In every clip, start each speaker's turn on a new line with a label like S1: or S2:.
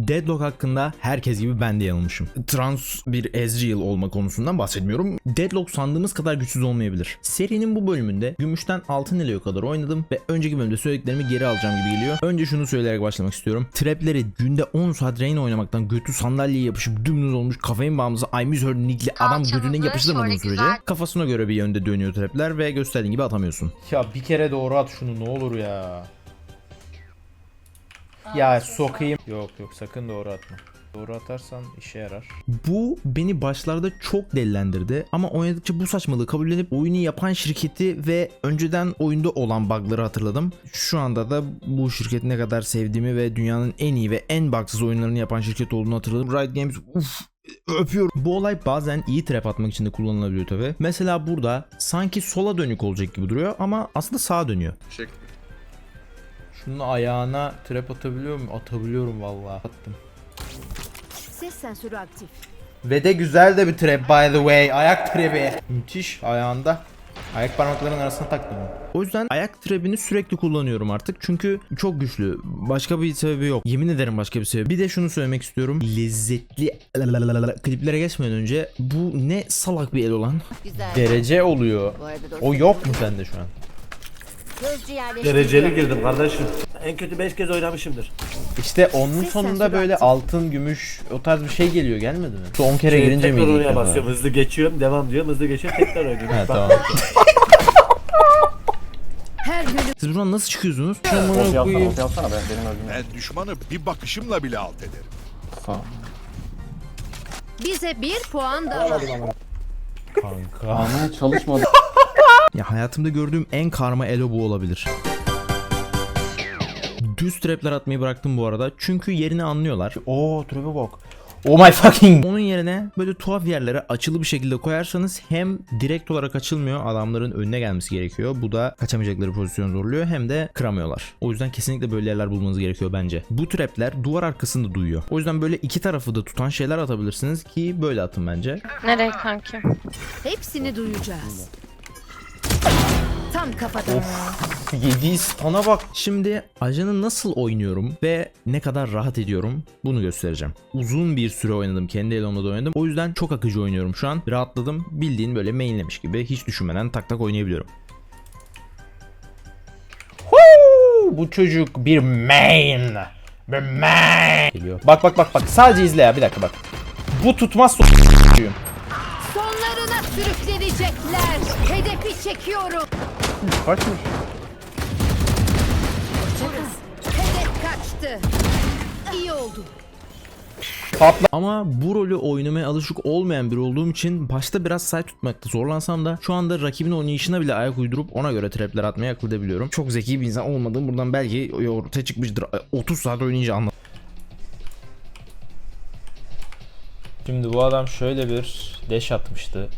S1: Deadlock hakkında herkes gibi ben de yanılmışım. Trans bir Ezreal olma konusundan bahsetmiyorum. Deadlock sandığımız kadar güçsüz olmayabilir. Serinin bu bölümünde gümüşten altın niloya kadar oynadım ve önceki bölümde söylediklerimi geri alacağım gibi geliyor. Önce şunu söyleyerek başlamak istiyorum. Trapleri günde 10 saat Reyna oynamaktan götü sandalyeye yapışıp dümdüz olmuş kafein bağımlısı I miss her nickli adam götünden yapıştırmadığın sürece kafasına göre bir yönde dönüyor trapler ve gösterdiğin gibi atamıyorsun.
S2: Ya bir kere doğru at şunu ne olur ya. Ya sokayım. Yok yok sakın doğru atma. Doğru atarsan işe yarar.
S1: Bu beni başlarda çok delilendirdi ama oynadıkça bu saçmalığı kabullenip oyunu yapan şirketi ve önceden oyunda olan bug'ları hatırladım. Şu anda da bu şirketi ne kadar sevdiğimi ve dünyanın en iyi ve en bugsız oyunlarını yapan şirket olduğunu hatırladım. Riot Games uf öpüyorum. Bu olay bazen iyi trap atmak için de kullanılabiliyor tabi. Mesela burada sanki sola dönük olacak gibi duruyor ama aslında sağa dönüyor.
S2: Şunun ayağına trap atabiliyor muyum? Atabiliyorum vallahi. Attım.
S3: Ses sensörü aktif.
S2: Ve de güzel de bir trap by the way. Ayak trapi. Müthiş ayağında. Ayak parmaklarının arasına taktım.
S1: O yüzden ayak trebini sürekli kullanıyorum artık. Çünkü çok güçlü. Başka bir sebebi yok. Yemin ederim başka bir sebebi. Bir de şunu söylemek istiyorum. Lezzetli kliplere geçmeden önce bu ne salak bir el olan.
S3: Güzel.
S2: Derece oluyor. O yok mu sende şu an?
S3: Gözcü yerleştiriliyor.
S4: Dereceli girdim kardeşim. En kötü 5 kez oynamışımdır.
S2: İşte onun
S3: Ses
S2: sonunda
S3: sensörü
S2: böyle
S3: aktif.
S2: altın, gümüş o tarz bir şey geliyor gelmedi mi? Son kere girince
S4: tekrar
S2: miydi? ilk
S4: oraya
S2: defa?
S4: basıyorum. Hızlı geçiyorum. Devam diyorum. Hızlı geçiyorum. Tekrar oynuyorum. Bak,
S2: tamam.
S3: Her bölüm
S1: Siz buradan nasıl çıkıyorsunuz?
S5: Ben düşmanı bir bakışımla bile alt ederim.
S3: bize bir puan daha.
S2: Kanka.
S1: Ya hayatımda gördüğüm en karma elo bu olabilir. Düz trapler atmayı bıraktım bu arada. Çünkü yerini anlıyorlar.
S2: Oo trap'e bak. Oh my fucking.
S1: Onun yerine böyle tuhaf yerlere açılı bir şekilde koyarsanız hem direkt olarak açılmıyor adamların önüne gelmesi gerekiyor. Bu da kaçamayacakları pozisyon zorluyor hem de kıramıyorlar. O yüzden kesinlikle böyle yerler bulmanız gerekiyor bence. Bu trapler duvar arkasında duyuyor. O yüzden böyle iki tarafı da tutan şeyler atabilirsiniz ki böyle atın bence.
S6: Nereye kanki?
S3: Hepsini duyacağız. Tam kafadan.
S2: Yediği stana bak.
S1: Şimdi ajanı nasıl oynuyorum ve ne kadar rahat ediyorum bunu göstereceğim. Uzun bir süre oynadım kendi elomda da oynadım. O yüzden çok akıcı oynuyorum şu an. Rahatladım. Bildiğin böyle mainlemiş gibi hiç düşünmeden tak tak oynayabiliyorum.
S2: Bu çocuk bir main. Bir main. Geliyor. Bak bak bak bak. Sadece izle ya bir dakika bak. Bu tutmaz so-
S3: Sonlarına sürüklenecekler. Hedefi çekiyorum.
S2: Kaçmış.
S3: Hedef kaçtı. İyi oldu.
S1: Ama bu rolü oynamaya alışık olmayan biri olduğum için başta biraz side tutmakta zorlansam da şu anda rakibin oynayışına bile ayak uydurup ona göre trapler atmaya akıl edebiliyorum. Çok zeki bir insan olmadığım buradan belki ortaya çıkmıştır. 30 saat oynayınca anladım.
S2: Şimdi bu adam şöyle bir deş atmıştı.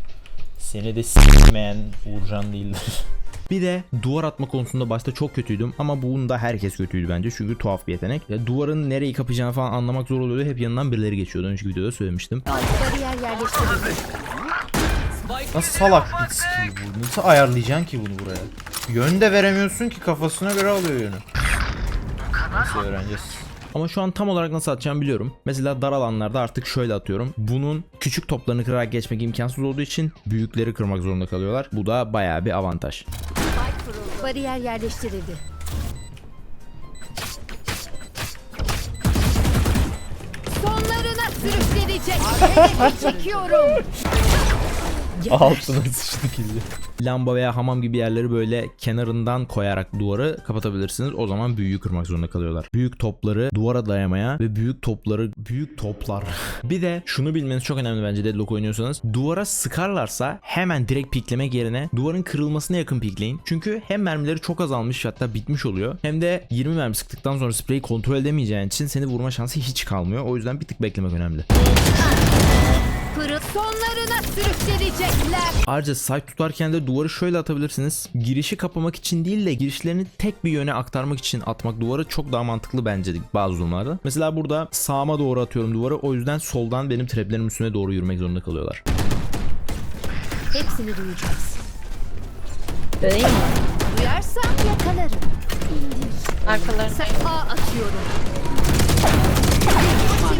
S2: Seni de s**meyen Uğurcan değildir.
S1: Bir de duvar atma konusunda başta çok kötüydüm ama bunda herkes kötüydü bence çünkü tuhaf bir yetenek. Ya duvarın nereyi kapayacağını falan anlamak zor oluyordu. Hep yanından birileri geçiyordu. Önceki videoda söylemiştim.
S2: Nasıl salak bir skill bu? Nasıl ayarlayacaksın ki bunu buraya? Yön de veremiyorsun ki kafasına göre alıyor yönü. Nasıl öğreneceğiz?
S1: Ama şu an tam olarak nasıl atacağımı biliyorum. Mesela dar alanlarda artık şöyle atıyorum. Bunun küçük toplarını kırarak geçmek imkansız olduğu için büyükleri kırmak zorunda kalıyorlar. Bu da bayağı bir avantaj.
S3: Bariyer yerleştirildi. Sonlarına sürüklenecekler. Hedefi çekiyorum.
S2: Altına sıçtık iyice.
S1: Lamba veya hamam gibi yerleri böyle kenarından koyarak duvarı kapatabilirsiniz. O zaman büyüğü kırmak zorunda kalıyorlar. Büyük topları duvara dayamaya ve büyük topları büyük toplar. bir de şunu bilmeniz çok önemli bence Deadlock oynuyorsanız. Duvara sıkarlarsa hemen direkt piklemek yerine duvarın kırılmasına yakın pikleyin. Çünkü hem mermileri çok azalmış hatta bitmiş oluyor. Hem de 20 mermi sıktıktan sonra spreyi kontrol edemeyeceğin için seni vurma şansı hiç kalmıyor. O yüzden bir tık beklemek önemli.
S3: Pırıl sonlarına sürüklenecekler.
S1: Ayrıca site tutarken de duvarı şöyle atabilirsiniz. Girişi kapamak için değil de girişlerini tek bir yöne aktarmak için atmak duvarı çok daha mantıklı bence bazı durumlarda. Mesela burada sağıma doğru atıyorum duvarı. O yüzden soldan benim traplerim üstüne doğru yürümek zorunda kalıyorlar.
S3: Hepsini duyacağız.
S6: Değil mi?
S3: Duyarsam yakalarım.
S6: Arkalarında.
S3: Sen A atıyorum.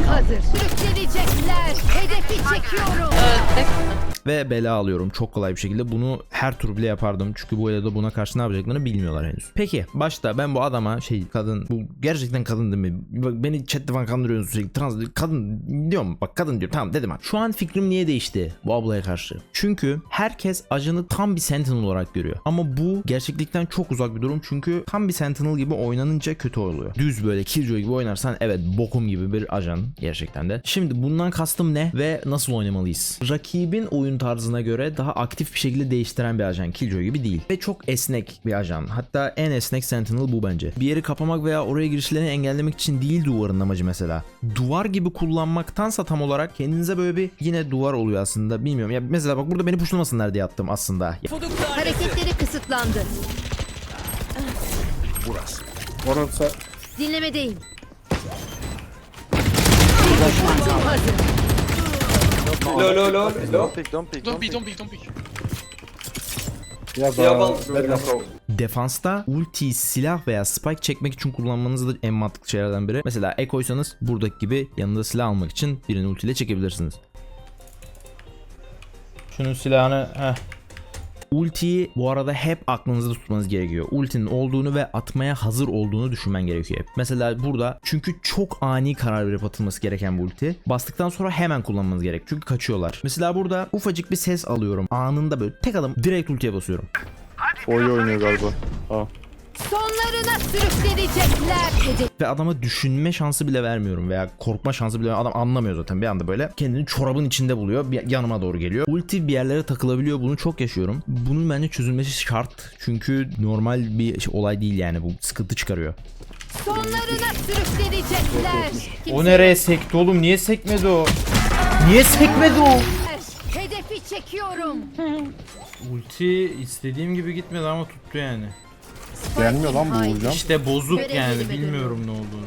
S3: Hazır. Sürükleyecekler. Hedefi çekiyorum.
S6: Öldük.
S1: Ve bela alıyorum çok kolay bir şekilde. Bunu her tur bile yapardım. Çünkü bu eloda buna karşı ne yapacaklarını bilmiyorlar henüz. Peki başta ben bu adama şey kadın bu gerçekten kadın değil mi? Bak beni chatte falan kandırıyorsunuz sürekli. Trans kadın diyorum bak kadın diyor. Tamam dedim artık. Şu an fikrim niye değişti bu ablaya karşı? Çünkü herkes ajanı tam bir sentinel olarak görüyor. Ama bu gerçeklikten çok uzak bir durum. Çünkü tam bir sentinel gibi oynanınca kötü oluyor. Düz böyle killjoy gibi oynarsan evet bokum gibi bir ajan gerçekten de. Şimdi bundan kastım ne ve nasıl oynamalıyız? Rakibin oyun tarzına göre daha aktif bir şekilde değiştiren bir ajan Killjoy gibi değil. Ve çok esnek bir ajan. Hatta en esnek Sentinel bu bence. Bir yeri kapamak veya oraya girişlerini engellemek için değil duvarın amacı mesela. Duvar gibi kullanmaktansa tam olarak kendinize böyle bir yine duvar oluyor aslında bilmiyorum. Ya mesela bak burada beni puşlamasınlar diye attım aslında.
S3: Hareketleri kısıtlandı.
S5: Burası.
S7: Orası
S3: Dinlemedeyim.
S8: Low, low, low, low.
S7: Don't pick, don't pick,
S9: Don't peek, don't peek, don't peek.
S7: Yeah,
S8: Yeah,
S7: but
S8: well,
S7: very low.
S1: Defansta ulti, silah veya spike çekmek için kullanmanız da en mantıklı şeylerden biri. Mesela ekoysanız buradaki gibi yanında silah almak için birini ultiyle çekebilirsiniz.
S2: Şunun silahını heh.
S1: Ultiyi bu arada hep aklınızda tutmanız gerekiyor. Ultinin olduğunu ve atmaya hazır olduğunu düşünmen gerekiyor hep. Mesela burada çünkü çok ani karar verip atılması gereken bu ulti. Bastıktan sonra hemen kullanmanız gerek. Çünkü kaçıyorlar. Mesela burada ufacık bir ses alıyorum. Anında böyle tek adım direkt ultiye basıyorum.
S7: Oyu oynuyor galiba. Aa.
S3: Sonlarına sürüklenecekler.
S1: Ve adama düşünme şansı bile vermiyorum veya korkma şansı bile adam anlamıyor zaten bir anda böyle kendini çorabın içinde buluyor bir yanıma doğru geliyor. Ulti bir yerlere takılabiliyor bunu çok yaşıyorum. Bunun bence çözülmesi şart çünkü normal bir şey- olay değil yani bu sıkıntı çıkarıyor.
S3: sonlarına sürüklenecekler.
S2: O nereye sekti oğlum? Niye sekmedi o? Niye sekmedi o?
S3: Hedefi çekiyorum.
S2: Ulti istediğim gibi gitmedi ama tuttu yani.
S7: Gelmiyor lan bu vuracağım.
S2: İşte bozuk yani bilmiyorum ne olduğunu.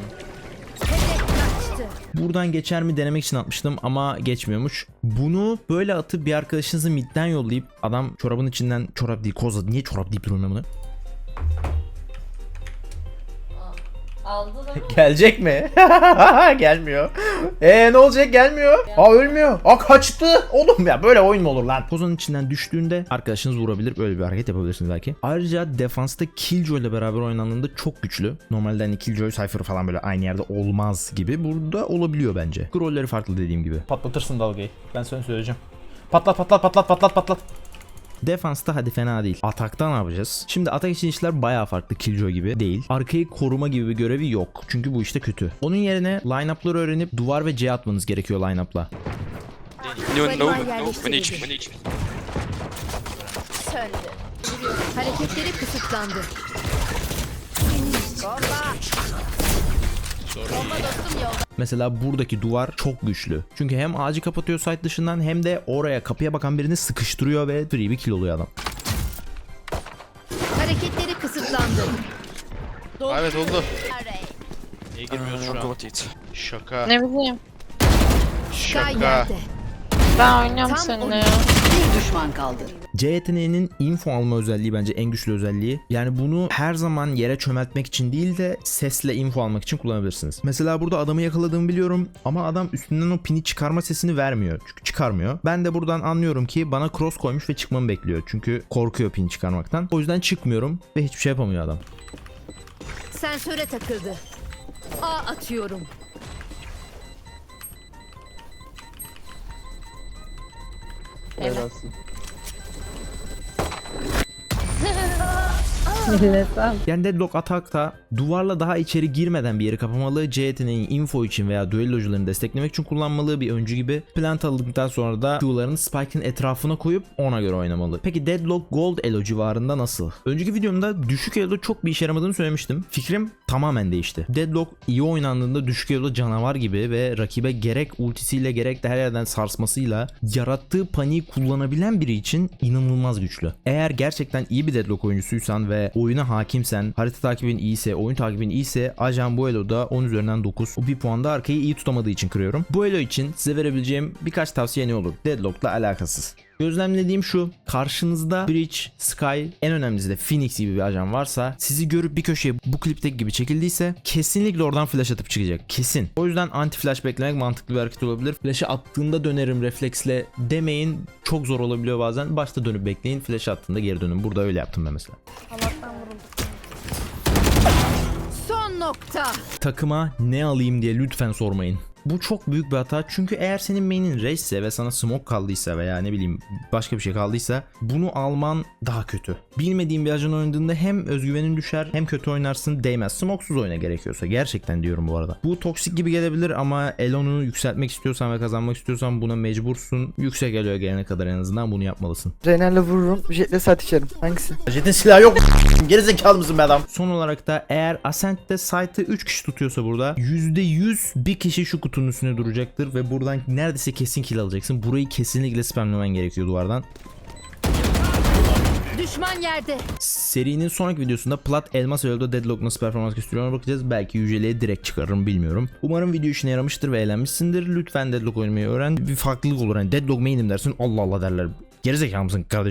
S1: Buradan geçer mi denemek için atmıştım ama geçmiyormuş. Bunu böyle atıp bir arkadaşınızı midden yollayıp adam çorabın içinden çorap değil koza niye çorap deyip duruyorum ben bunu?
S6: Aldı da.
S2: Gelecek mi? Gelmiyor. Ee ne olacak gelmiyor. Aa ölmüyor. Aa kaçtı. Oğlum ya böyle oyun mu olur lan?
S1: Pozanın içinden düştüğünde arkadaşınız vurabilir. Böyle bir hareket yapabilirsiniz belki. Ayrıca defansta Killjoy ile beraber oynandığında çok güçlü. Normalde hani Killjoy Cypher falan böyle aynı yerde olmaz gibi. Burada olabiliyor bence. Rolleri farklı dediğim gibi.
S2: Patlatırsın dalgayı. Ben sana söyleyeceğim. Patlat patlat patlat patlat patlat.
S1: Defansta hadi fena değil. Atakta ne yapacağız? Şimdi atak için işler bayağı farklı Killjoy gibi değil. Arkayı koruma gibi bir görevi yok. Çünkü bu işte kötü. Onun yerine line-up'ları öğrenip duvar ve C atmanız gerekiyor line-up'la.
S3: No, no, no.
S6: Söndü.
S3: Hareketleri kısıtlandı.
S1: Mesela buradaki duvar çok güçlü. Çünkü hem ağacı kapatıyor site dışından hem de oraya kapıya bakan birini sıkıştırıyor ve free bir kill oluyor adam.
S3: Hareketleri kısıtlandı.
S9: Evet oldu. Niye girmiyoruz şu an? Şaka.
S6: Ne bileyim.
S9: Şaka.
S6: Ben oynuyorum
S3: Tam
S6: seninle ya.
S3: Bir düşman kaldı.
S1: C yeteneğinin info alma özelliği bence en güçlü özelliği. Yani bunu her zaman yere çömeltmek için değil de sesle info almak için kullanabilirsiniz. Mesela burada adamı yakaladığımı biliyorum ama adam üstünden o pini çıkarma sesini vermiyor. Çünkü çıkarmıyor. Ben de buradan anlıyorum ki bana cross koymuş ve çıkmamı bekliyor. Çünkü korkuyor pin çıkarmaktan. O yüzden çıkmıyorum ve hiçbir şey yapamıyor adam.
S3: Sensöre takıldı. A atıyorum.
S7: Helalsin. Ha ha ha!
S1: Yani Deadlock Attack'ta duvarla daha içeri girmeden bir yeri kapamalı, C yeteneği info için veya düellocularını desteklemek için kullanmalı bir öncü gibi. Plant alındıktan sonra da Q'larını Spike'ın etrafına koyup ona göre oynamalı. Peki Deadlock Gold Elo civarında nasıl? Önceki videomda düşük Elo'da çok bir işe yaramadığını söylemiştim. Fikrim tamamen değişti. Deadlock iyi oynandığında düşük Elo'da canavar gibi ve rakibe gerek ultisiyle gerek de her yerden sarsmasıyla yarattığı paniği kullanabilen biri için inanılmaz güçlü. Eğer gerçekten iyi bir Deadlock oyuncusuysan ve oyuna hakimsen, harita takibin iyiyse, oyun takibin iyiyse Ajan bu Elo'da 10 üzerinden 9. O bir puan da arkayı iyi tutamadığı için kırıyorum. Bu Elo için size verebileceğim birkaç tavsiye ne olur? Deadlock'la alakasız. Gözlemlediğim şu. Karşınızda Breach, Sky, en önemlisi de Phoenix gibi bir ajan varsa sizi görüp bir köşeye bu klipteki gibi çekildiyse kesinlikle oradan flash atıp çıkacak. Kesin. O yüzden anti flash beklemek mantıklı bir hareket olabilir. Flash'ı attığında dönerim refleksle demeyin. Çok zor olabiliyor bazen. Başta dönüp bekleyin. Flash attığında geri dönün. Burada öyle yaptım ben mesela.
S6: Allah'tan vurulduk.
S3: Son nokta.
S1: takıma ne alayım diye lütfen sormayın. Bu çok büyük bir hata çünkü eğer senin main'in race ise ve sana smoke kaldıysa veya ne bileyim başka bir şey kaldıysa bunu alman daha kötü. Bilmediğin bir ajan oynadığında hem özgüvenin düşer hem kötü oynarsın değmez. Smoke'suz oyna gerekiyorsa gerçekten diyorum bu arada. Bu toksik gibi gelebilir ama Elon'u yükseltmek istiyorsan ve kazanmak istiyorsan buna mecbursun. Yüksek elo gelene kadar en azından bunu yapmalısın.
S8: Rener'le vururum. Jet'le saat içerim. Hangisi?
S2: Jet'in silahı yok. Gerizekalı mısın be adam?
S1: Son olarak da eğer Ascent'te site'ı 3 kişi tutuyorsa burada %100 bir kişi şu kutunun üstüne duracaktır ve buradan neredeyse kesin kill alacaksın. Burayı kesinlikle spamlemen gerekiyor duvardan.
S3: Düşman yerde.
S1: Serinin sonraki videosunda Plat Elmas Elo'da Deadlock nasıl performans gösteriyor bakacağız. Belki yüceliğe direkt çıkarırım bilmiyorum. Umarım video işine yaramıştır ve eğlenmişsindir. Lütfen Deadlock oynamayı öğren. Bir farklılık olur. Hani Deadlock main'im dersin Allah Allah derler. Gerizekalı mısın kardeşim?